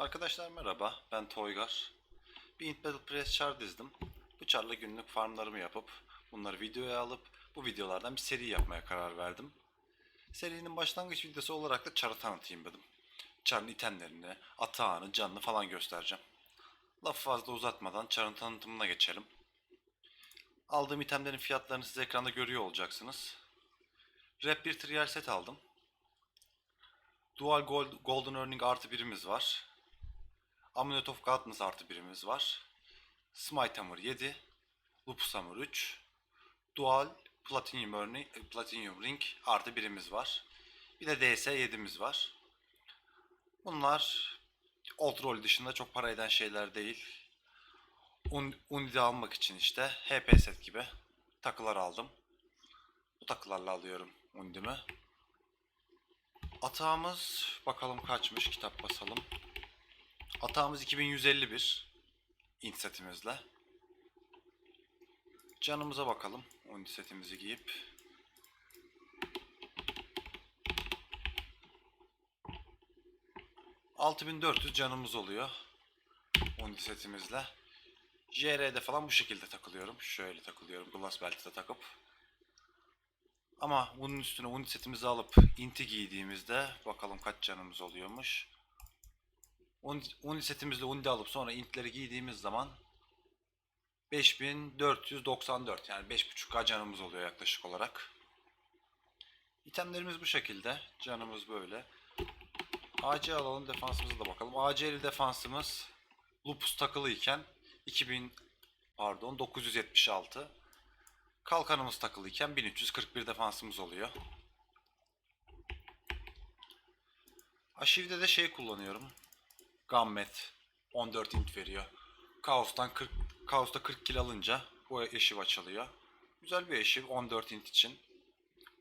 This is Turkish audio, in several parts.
Arkadaşlar merhaba, ben Toygar. Bir Int Battle Press char dizdim. Bu charla günlük farmlarımı yapıp, bunları videoya alıp, bu videolardan bir seri yapmaya karar verdim. Serinin başlangıç videosu olarak da char'ı tanıtayım dedim. Char'ın itemlerini, atağını, canını falan göstereceğim. Lafı fazla uzatmadan char'ın tanıtımına geçelim. Aldığım itemlerin fiyatlarını siz ekranda görüyor olacaksınız. Rap bir trial set aldım. Dual Gold, Golden Earning artı birimiz var. Amulet of Godness artı birimiz var. Smite Hammer 7. Lupus Hammer 3. Dual Platinum, Earning, e, Platinum Ring artı birimiz var. Bir de DS 7'miz var. Bunlar Old Roll dışında çok para eden şeyler değil. Un, almak için işte HP set gibi takılar aldım. Bu takılarla alıyorum Unidimi. Atağımız bakalım kaçmış kitap basalım. Atağımız 2151 int setimizle. Canımıza bakalım. Int setimizi giyip. ...6400 canımız oluyor. Undi setimizle. JR'de falan bu şekilde takılıyorum. Şöyle takılıyorum. Glass belt'e takıp. Ama bunun üstüne unit setimizi alıp inti giydiğimizde bakalım kaç canımız oluyormuş. Unit, unit setimizle alıp sonra intleri giydiğimiz zaman 5494 yani 5.5k canımız oluyor yaklaşık olarak. İtemlerimiz bu şekilde. Canımız böyle. AC alalım defansımıza da bakalım. AC'li defansımız Lupus takılıyken 2000 pardon 976 Kalkanımız takılıyken 1341 defansımız oluyor. Aşivide de şey kullanıyorum. Gammet 14 int veriyor. Kaos'tan 40 Kaos'ta 40 kill alınca bu eşiv açılıyor. Güzel bir eşiv 14 int için.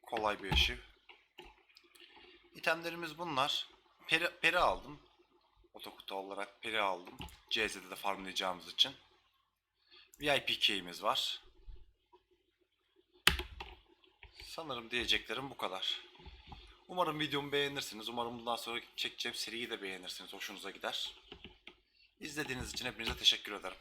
Kolay bir eşiv. İtemlerimiz bunlar. Peri, peri aldım. Otokutu olarak peri aldım. CZ'de de farmlayacağımız için. VIP key'imiz var. Sanırım diyeceklerim bu kadar. Umarım videomu beğenirsiniz. Umarım bundan sonra çekeceğim seriyi de beğenirsiniz. Hoşunuza gider. İzlediğiniz için hepinize teşekkür ederim.